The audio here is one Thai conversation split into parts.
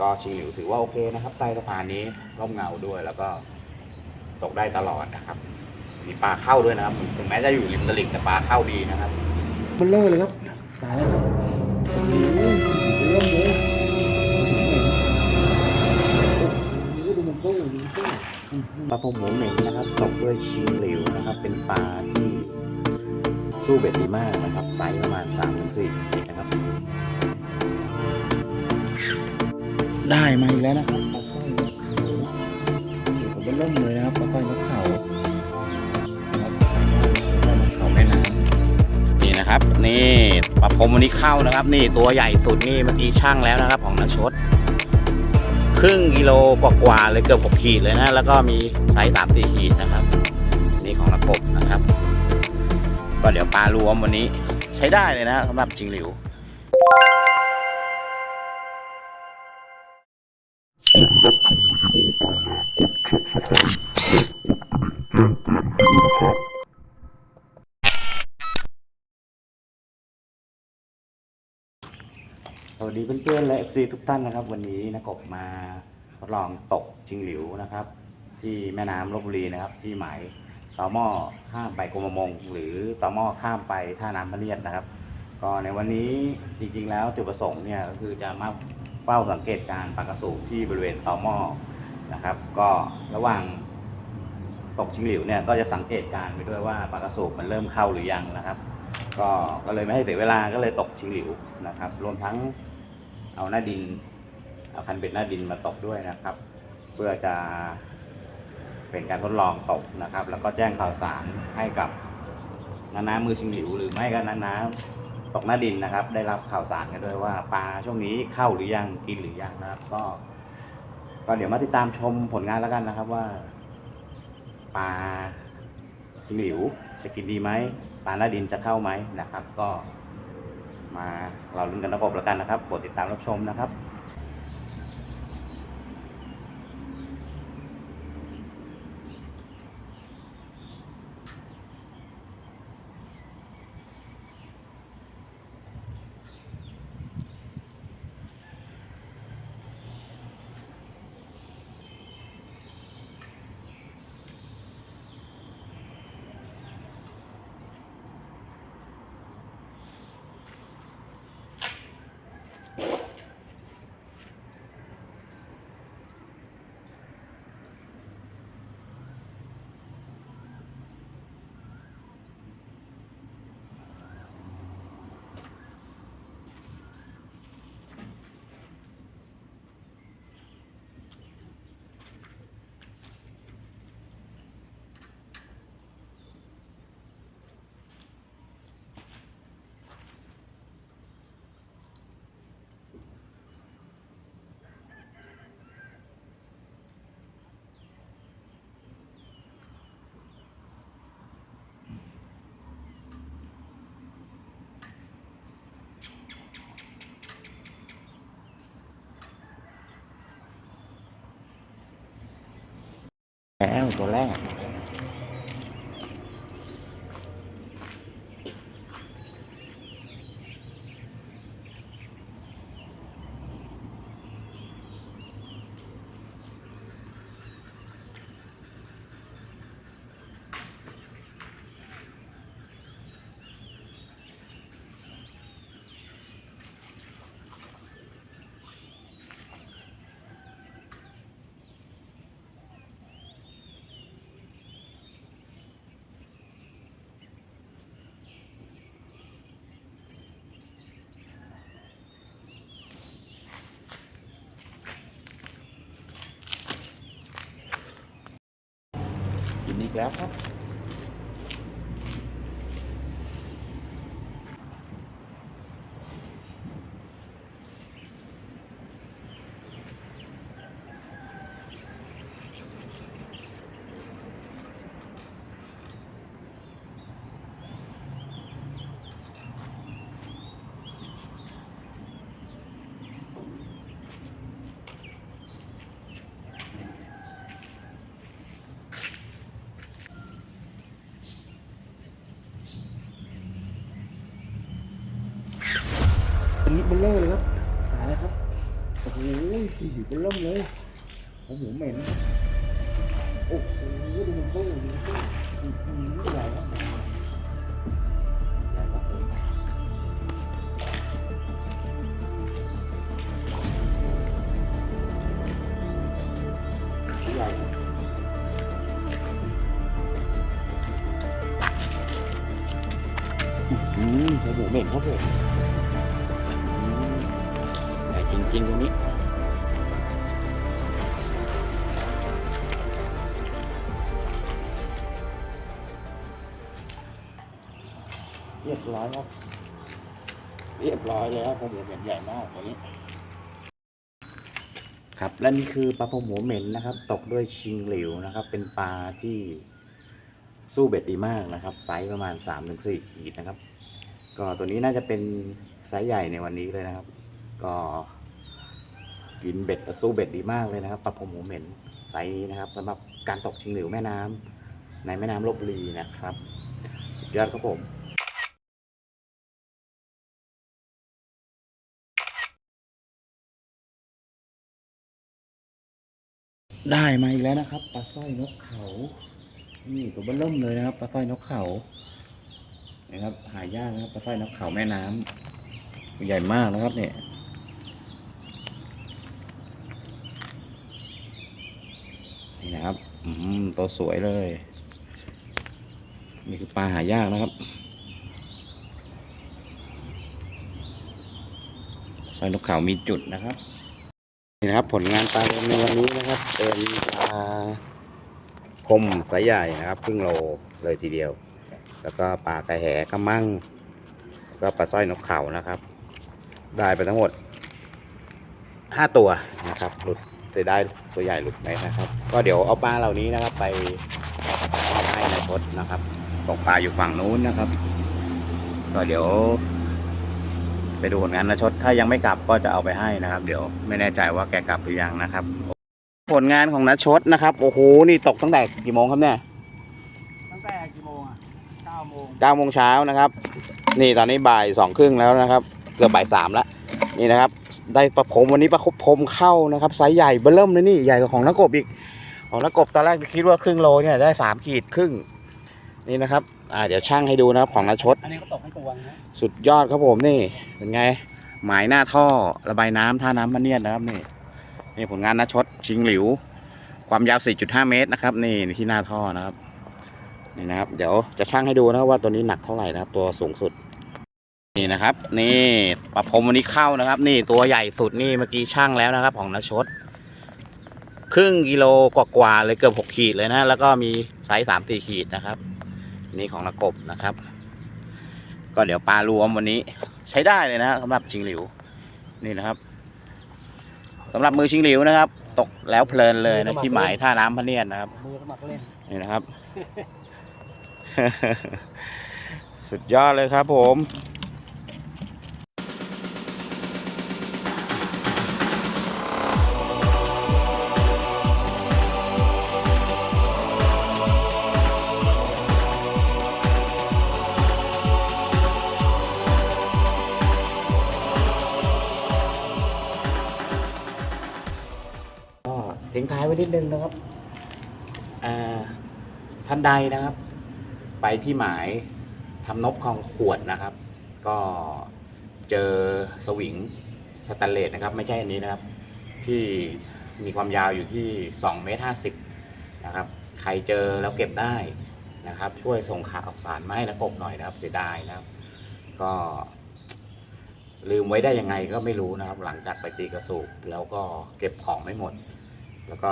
ก็ชิงหลิวถือว่าโอเคนะครับใต้สะพานนี้ร่มเงาด้วยแล้วก็ตกได้ตลอดนะครับ มีปลาเข้าด้วยนะครับถึงแม้จะอยู่ริมตลิ่งแต่ปลาเข้าดีนะครับเบลเลอร์เลยครับตายแล้วครับโอ้โหเริ่มเลยโอ้โหดูมันโต้ดูมันโต้ปลาพงหมูเหม็นนะครับตกด้วยชิงหลิวนะครับ เป็นปลาที่สู้เบ็ดดีมากนะครับไซส์ประมาณ3-4ขีดนะครับ ได้มาอีกแล้วนะครับปลาสร้อยนกเขาเดี๋ยวผมจะเริ่มเลยนะครับปลาสร้อยนกเขาครับปลาสร้อยนกเขาแม่น้นี่นะครับ นี่ปลาพรมวันนี้เข้านะครับ นี่ตัวใหญ่สุดนี่เมื่อกี้ช่างแล้วนะครับ ของนาชดครึ่งกิโลกว่าๆเลยเกือบ6ขีดเลยนะ แล้วก็มีไซส์3 4ขีดนะครับ นี่ของนักกบนะครับ ก็เดี๋ยวปลารวมวันนี้ใช้ได้เลยนะสำหรับจิงหลิว สวัสดีเพื่อนๆและ FC ทุกท่านนะครับ วันนี้นักบมาทดลองตกจิงหลิวนะครับ ที่แม่น้ำลบบุรีนะครับ ที่หมายต่อหม้อข้ามไปกรมประมง หรือต่อหม้อข้ามไปท่าน้ำพระเนียดนะครับ ก็ในวันนี้จริงๆแล้วจุดประสงค์เนี่ยก็คือจะมา เฝ้าสังเกตการปลากระสูบที่บริเวณต่อหม้อนะครับ ก็ระหว่างตกจิงหลิวเนี่ยก็จะสังเกตการไปด้วยว่าปลากระสูบมันเริ่มเข้าหรือยังนะครับ ก็ก็เลยไม่ให้เสียเวลาก็เลยตกชิงหลิวนะครับ รวมทั้งเอาหน้าดินเอาคันเบ็ดหน้าดินมาตกด้วยนะครับ เพื่อจะเป็นการทดลองตกนะครับ แล้วก็แจ้งข่าวสารให้กับนานามือชิงหลิวหรือไม่ก็นานา ตกหน้าดินนะครับ ได้รับข่าวสารกันด้วยว่าปลาช่วงนี้เข้าหรือยังกินหรือยังนะครับ ก็ ก็เดี๋ยวมาติดตามชมผลงานแล้วกันนะครับว่าปลาชิหลิวจะกินดีไหมปลาหน้าดินจะเข้าไหมนะครับ ก็มาเราลุ้นกันระบบแล้วกันนะครับโปรดติดตามรับชมนะครับ แล้วตัวแรก กินอีกแล้วครับำ อยู่บนร่มเลยโอ้ โหเหม็นโอ้โหดูมันโบ้ดูมันโบ้อื้อหือใหญ่ครับใหญ่อืมโอ้โหเหม็นครับผมอืมใหญ่จริงๆตรงนี้ ร้อยครับเรียบร้อยแล้วปลาหมูเหม็นใหญ่มากตัวนี้ ครับและนี่คือปลาพงหัวเหม็นนะครับ ตกด้วยชิงหลิวนะครับ เป็นปลาที่สู้เบ็ดดีมากนะครับ ไซส์ประมาณ3าถึงสขีดนะครับ ก็ตัวนี้น่าจะเป็นไซส์ใหญ่ในวันนี้เลยนะครับ ก็กินเบ็ดสู้เบ็ดดีมากเลยนะครับปลาพงหัวเหม็นไซส์นี้นะครับสำหรับการตกชิงหลิวแม่น้ำในแม่น้ำลบบุรีนะครับ สุดยอดครับผม ได้มาอีกแล้วนะครับปลาสร้อยนกเขา นี่ตัวเบิ้ลล่มเลยนะครับปลาสร้อยนกเขา นะครับ หายากนะครับปลาสร้อยนกเขาแม่น้ำใหญ่มากนะครับ เนี่ยนี่นะครับ อืมตัวสวยเลย นี่คือปลาหายากนะครับสร้อยนกเขามีจุดนะครับ นี่นะครับผลงานปลารวมในวันนี้นะครับเป็นปลาคมสายใหญ่นะครับครึ่งโลเลยทีเดียว แล้วก็ปลากระแหกระมังแล้วก็ปลาสร้อยนกเขานะครับ ได้ไปทั้งหมดห้าตัวนะครับหลุดจะได้ตัวใหญ่หลุดไปนะครับ ก็เดี๋ยวเอาปลาเหล่านี้นะครับ ไปให้ในายพจน์นะครับตกปลาอยู่ฝั่งนู้นนะครับ ก็เดี๋ยว ไปดูผลงานนะชดถ้ายังไม่กลับก็จะเอาไปให้นะครับ เดี๋ยวไม่แน่ใจว่าแกกลับหรือยังนะครับ ผลงานของนัชดนะครับโอ้โหนี่ตกตั้งแต่กี่โมงครับเนี่ยตั้งแต่กี่โมงอะเก้าโมงเก้าโมงเช้านะครับ นี่ตอนนี้บ่ายสองครึ่งแล้วนะครับ เกือบบ่ายสามแล้วนี่นะครับ ได้ประพรมวันนี้ประพรมเข้านะครับไซส์ใหญ่เบ้อเริ่มเลยนี่ใหญ่กว่าของนักกบอีกของนักกบตอนแรกคิดว่าครึ่งโลเนี่ยได้สามขีดครึ่งนี่นะครับ อ่าเดี๋ยวช่างให้ดูนะครับของนัชด อันนี้ก็ตกทั้งตัวนะสุดยอดครับผมนี่ เป็นไง หมายหน้าท่อระบายน้ำท่าน้ำมันเนียดนะครับนี่นี่ผลงานนัชดชิงหลิว ความยาว 4.5 เมตรนะครับ นี่ที่หน้าท่อนะครับนี่นะครับ เดี๋ยวจะชั่งให้ดูนะครับว่าตัวนี้หนักเท่าไหร่นะครับ ตัวสูงสุด นี่นะครับ นี่ปรับผมวันนี้เข้านะครับ นี่ตัวใหญ่สุดนี่เมื่อกี้ช่างแล้วนะครับ ของนัชด ครึ่งกิโลกว่าๆเลยเกือบ6ขีดเลยนะ แล้วก็มีไซส์3 4ขีดนะครับ นี่ของนักกบนะครับ ก็เดี๋ยวปลารวมวันนี้ใช้ได้เลยนะสำหรับชิงหลิว นี่นะครับสำหรับมือชิงหลิวนะครับ ตกแล้วเพลินเลยนะที่หมายท่าน้ำพะเนียดนะครับมือสมัครเล่นนี่นะครับ สุดยอดเลยครับผม งท้ายไว้นิดนึงนะครับท่านใดนะครับ ไปที่หมายทำนบคองขวดนะครับ ก็เจอสวิงสแตนเลสนะครับ ไม่ใช่อันนี้นะครับ ที่มีความยาวอยู่ที่2เมตร50นะครับ ใครเจอแล้วเก็บได้นะครับ ช่วยส่งข่าวสารมาให้นักกบหน่อยนะครับ เสียดายนะครับ ก็ลืมไว้ได้ยังไงก็ไม่รู้นะครับ หลังจากไปตีกระสูบแล้วก็เก็บของไม่หมด แล้วก็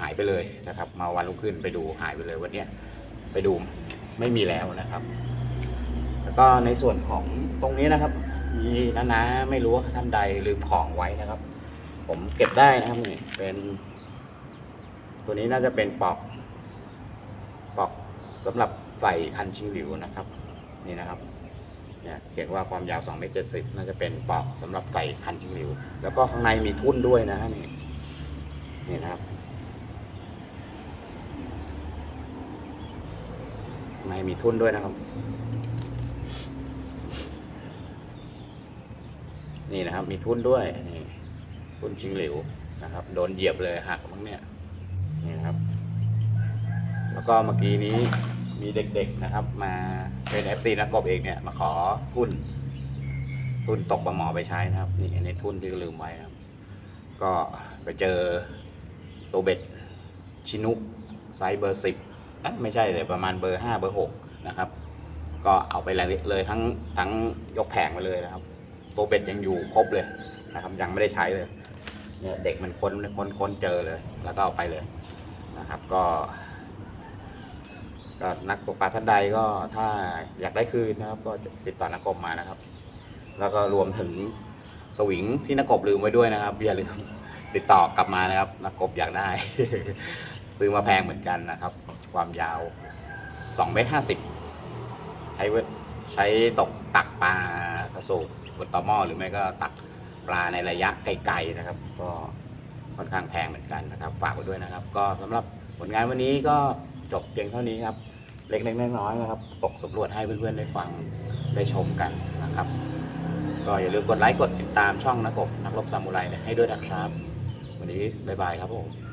หายไปเลยนะครับ มาวันรุ่งขึ้นไปดูหายไปเลยวันนี้ไปดูไม่มีแล้วนะครับ แล้วก็ในส่วนของตรงนี้นะครับ มีนะนะไม่รู้ว่าท่านใดลืมของไว้นะครับ ผมเก็บได้นะครับนี่เป็น ตัวนี้น่าจะเป็นปอกปอกสำหรับใส่คันชิงหลิวนะครับ นี่นะครับเนี่ยเขียนว่าความยาว2เมตร70น่าจะเป็นปอกสำหรับใส่คันชิงหลิว แล้วก็ข้างในมีทุ่นด้วยนะฮะนี่ นี่นะครับข้างในมีทุ่นด้วยนะครับ นี่นะครับ มีทุ่นด้วยนี่คุณชิงหลิวนะครับ โดนเหยียบเลยหักมั้งเนี่ยนี่นะครับ แล้วก็เมื่อกี้นี้มีเด็กๆนะครับ มาเป็นเอฟตีนักกบเองเนี่ย มาขอทุน ทุนตกปลาหมอไปใช้นะครับ นี่อันทุนที่ลืมไว้ครับ ก็ไปเจอ ตัวเบ็ดชินุกไซส์เบอร์สิบไม่ใช่เลยประมาณเบอร์ห้าเบอร์หกนะครับ ก็เอาไปเลยเลยทั้งทั้งยกแผงไปเลยนะครับ ตัวเบ็ดยังอยู่ครบเลยนะครับยังไม่ได้ใช้เลยเนี่ยเด็กมันค้นค้นค้นเจอเลย แล้วก็เอาไปเลยนะครับ ก็ ก็นักตกปลาท่านใดก็ถ้าอยากได้คืนนะครับ ก็ติดต่อนักกบมานะครับ แล้วก็รวมถึงสวิงที่นักกบลืมไว้ด้วยนะครับอย่าลืม ติดต่อกลับมานะครับนักกบอยากได้ ซื้อมาแพงเหมือนกันนะครับ ความยาว2เมตรห้าสิบใช้ใช้ตกตักปลากระสูบบนต่อหม้อหรือไม่ก็ตักปลาในระยะไกลๆนะครับ ก็ค่อนข้างแพงเหมือนกันนะครับ ฝากไว้ด้วยนะครับ ก็สำหรับผลงานวันนี้ก็จบเพียงเท่านี้ครับเล็กๆน้อยๆนะครับตกสำรวจให้เพื่อนๆได้ฟังได้ชมกันนะครับ ก็อย่าลืมกดไลค์กดติดตามช่องนักกบนักรบซามูไรให้ด้วยนะครับ วันนี้บ๊ายบายครับผม